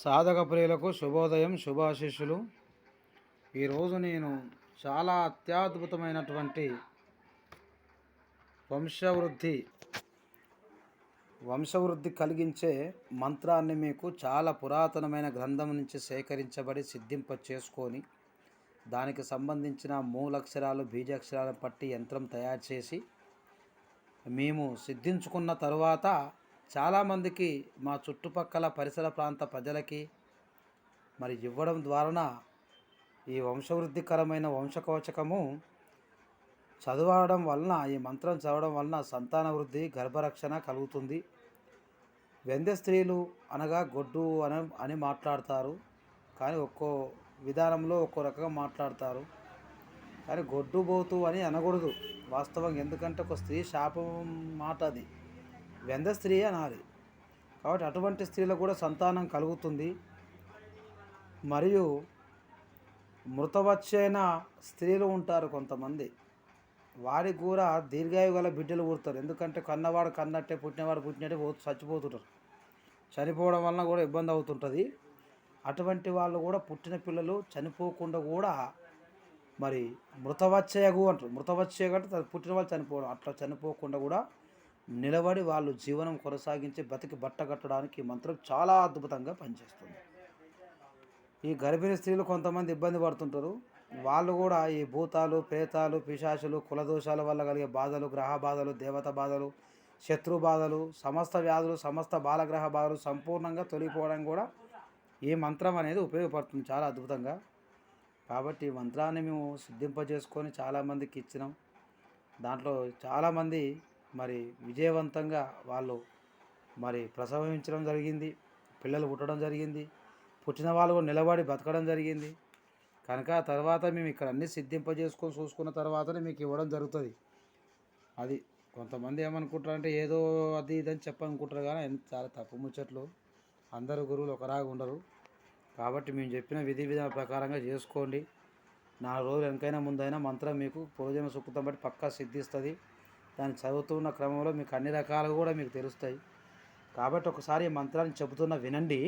సాధక ప్రియులకు శుభోదయం శుభాశీస్సులు ఈరోజు నేను చాలా అత్యద్భుతమైనటువంటి వంశవృద్ధి వంశవృద్ధి కలిగించే మంత్రాన్ని మీకు చాలా పురాతనమైన గ్రంథం నుంచి సేకరించబడి సిద్ధింప చేసుకొని దానికి సంబంధించిన మూలక్షరాలు బీజాక్షరాలను పట్టి యంత్రం తయారు చేసి మేము సిద్ధించుకున్న తరువాత చాలామందికి మా చుట్టుపక్కల పరిసర ప్రాంత ప్రజలకి మరి ఇవ్వడం ద్వారా ఈ వంశవృద్ధికరమైన వంశకవచకము చదవడం వలన ఈ మంత్రం చదవడం వలన సంతాన వృద్ధి గర్భరక్షణ కలుగుతుంది. వెంద్య స్త్రీలు అనగా గొడ్డు అని అని మాట్లాడతారు. కానీ ఒక్కో విధానంలో ఒక్కో రకంగా మాట్లాడతారు. కానీ గొడ్డు బోతు అని అనకూడదు. వాస్తవంగా ఎందుకంటే ఒక స్త్రీ శాపం మాట అది వెంద స్త్రీ అనాలి. కాబట్టి అటువంటి స్త్రీలకు కూడా సంతానం కలుగుతుంది. మరియు మృతవచ్చైన స్త్రీలు ఉంటారు కొంతమంది. వారికి కూడా దీర్ఘాయు గల బిడ్డలు పుడతారు. ఎందుకంటే కన్నవాడు కన్నట్టే పుట్టినవాడు పుట్టినట్టే పో చచ్చిపోతుంటారు. చనిపోవడం వలన కూడా ఇబ్బంది అవుతుంటుంది. అటువంటి వాళ్ళు కూడా పుట్టిన పిల్లలు చనిపోకుండా కూడా మరి మృతవచ్చయగు అంటారు. మృతవచ్చయగు అంటే పుట్టిన వాళ్ళు చనిపోవడం అట్లా చనిపోకుండా కూడా నిలబడి వాళ్ళు జీవనం కొనసాగించి బతికి బట్ట కట్టడానికి ఈ మంత్రం చాలా అద్భుతంగా పనిచేస్తుంది. ఈ గర్భిణీ స్త్రీలు కొంతమంది ఇబ్బంది పడుతుంటారు. వాళ్ళు కూడా ఈ భూతాలు ప్రేతాలు పిశాచులు కులదోషాల వల్ల కలిగే బాధలు గ్రహ బాధలు దేవత బాధలు శత్రు బాధలు సమస్త వ్యాధులు సమస్త బాలగ్రహ బాధలు సంపూర్ణంగా తొలగిపోవడం కూడా ఈ మంత్రం అనేది ఉపయోగపడుతుంది చాలా అద్భుతంగా. కాబట్టి ఈ మంత్రాన్ని మేము సిద్ధింపజేసుకొని చాలామందికి ఇచ్చినాం. దాంట్లో చాలామంది మరి విజయవంతంగా వాళ్ళు మరి ప్రసవించడం జరిగింది పిల్లలు పుట్టడం జరిగింది పుట్టిన వాళ్ళు కూడా నిలబడి బతకడం జరిగింది. కనుక తర్వాత మేము ఇక్కడ అన్ని సిద్ధింపజేసుకొని చూసుకున్న తర్వాతనే మీకు ఇవ్వడం జరుగుతుంది. అది కొంతమంది ఏమనుకుంటారంటే ఏదో అది ఇది అని చెప్పనుకుంటారు కానీ చాలా తప్పు ముచ్చట్లు. అందరు గురువులు ఒకలాగా ఉండరు. కాబట్టి మేము చెప్పిన విధి విధాన ప్రకారంగా చేసుకోండి. నాలుగు రోజులు వెనకైనా ముందైనా మంత్రం మీకు పూర్వజన్మ సుకృతం బట్టి పక్కా సిద్ధిస్తుంది. దాన్ని చదువుతున్న క్రమంలో మీకు అన్ని రకాలుగా కూడా మీకు తెలుస్తాయి. కాబట్టి ఒకసారి ఈ మంత్రాన్ని చెబుతున్న వినండి.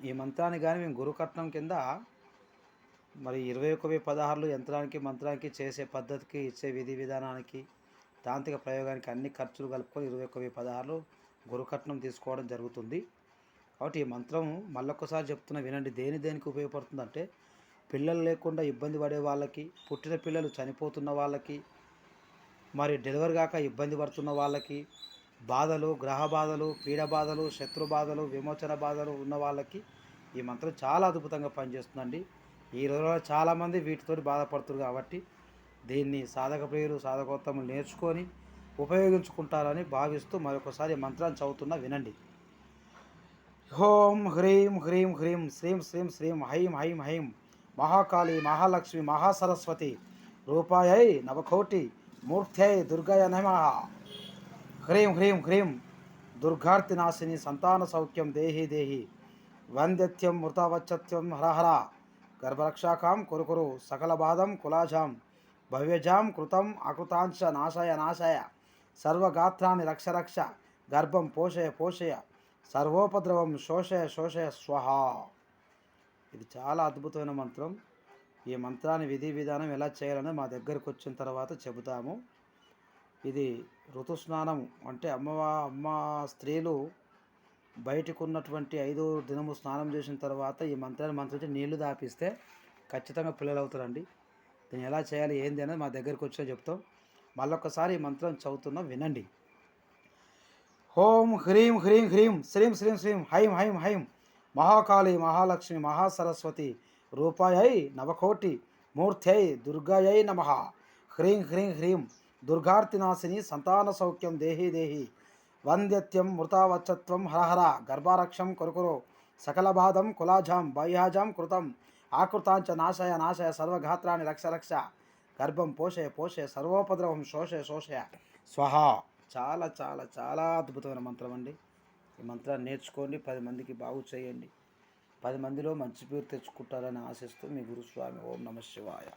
ఈ మంత్రాన్ని కానీ మేము గురుకట్నం కింద మరి ఇరవై ఒకవి పదహారులు యంత్రానికి మంత్రానికి చేసే పద్ధతికి ఇచ్చే విధి విధానానికి తాంత్రిక ప్రయోగానికి అన్ని ఖర్చులు కలుపుకొని ఇరవై ఒకవి పదహారులు గురుకట్నం తీసుకోవడం జరుగుతుంది. కాబట్టి ఈ మంత్రం మళ్ళొకసారి చెప్తున్న వినండి. దేని దేనికి ఉపయోగపడుతుందంటే పిల్లలు లేకుండా ఇబ్బంది పడే వాళ్ళకి పుట్టిన పిల్లలు చనిపోతున్న వాళ్ళకి మరి డెలివరీ కాక ఇబ్బంది పడుతున్న వాళ్ళకి బాధలు గ్రహ బాధలు పీడ బాధలు శత్రు బాధలు విమోచన బాధలు ఉన్న వాళ్ళకి ఈ మంత్రం చాలా అద్భుతంగా పనిచేస్తుందండి. ఈ రోజుల్లో చాలామంది వీటితో బాధపడుతున్నారు కాబట్టి దీన్ని సాధక ప్రియులు సాధకోత్తములు నేర్చుకొని ఉపయోగించుకుంటారని భావిస్తూ మరొకసారి మంత్రాన్ని చదువుతున్నా వినండి. హోం హ్రీం హ్రీం హ్రీం శ్రీం శ్రీం శ్రీం హైం హైం హైం మహాకాళి మహాలక్ష్మి మహాసరస్వతి రూపాయై నవకోటి మూర్త్యై దుర్గయ నమ హ్రీం హ్రీం హ్రీం దుర్గార్తినాశిని సంతాన సౌఖ్యం దేహి దేహి వంద్యత్యం మృతవచ్చత్యం హరహర గర్భరక్షాకాం కురుకురు సకల బాధం కులాజాం భవ్యజాం కృతం అకృతాంశ నాశయ నాశయ సర్వగాత్రాన్ని రక్ష రక్ష గర్భం పోషయ పోషయ సర్వోపద్రవం శోషయ శోషయ స్వహ ఇది చాలా అద్భుతమైన మంత్రం. ఈ మంత్రాన్ని విధి విధానం ఎలా చేయాలని మా దగ్గరకు వచ్చిన తర్వాత చెబుతాము. ఇది ఋతుస్నానం అంటే అమ్మవా అమ్మ స్త్రీలు బయటకు ఉన్నటువంటి ఐదు దినము స్నానం చేసిన తర్వాత ఈ మంత్రాన్ని మంత్రించి నీళ్ళు దాపిస్తే ఖచ్చితంగా పిల్లలు అవుతారండి దీన్ని ఎలా చేయాలి ఏంది అనేది మా దగ్గరకు వచ్చా చెప్తాం. మళ్ళొకసారి ఈ మంత్రం చదువుతున్నాం వినండి. హోం హ్రీం హ్రీం హ్రీం శ్రీం శ్రీం శ్రీం హైం హైం హైం మహాకాళి మహాలక్ష్మి మహాసరస్వతి రూపాయై నవకోటి మూర్త్యై దుర్గాయై నమ. హ్రీం హ్రీం హ్రీం దుర్గార్తినాశిని సంతాన సౌఖ్యం దేహి దేహి. వంద్యత్యం మృతావచ్చత్వం హరహర గర్భారక్షం కొరుకురు. సకలబాధం కులాజాం బాహ్యాజాం కృతం. ఆకృతాంచ నాశయ నాశయ సర్వఘాత్రాన్ని రక్ష రక్ష. గర్భం పోషయ పోషయ సర్వోపద్రవం శోషయ శోషయ. స్వహ! చాలా చాలా చాలా అద్భుతమైన మంత్రం అండి ఈ మంత్రాన్ని నేర్చుకోండి పది మందికి బాగు చేయండి. పది మందిలో మంచి పేరు తెచ్చుకుంటారని ఆశిస్తూ మీ గురుస్వామి ఓం నమ శివాయ.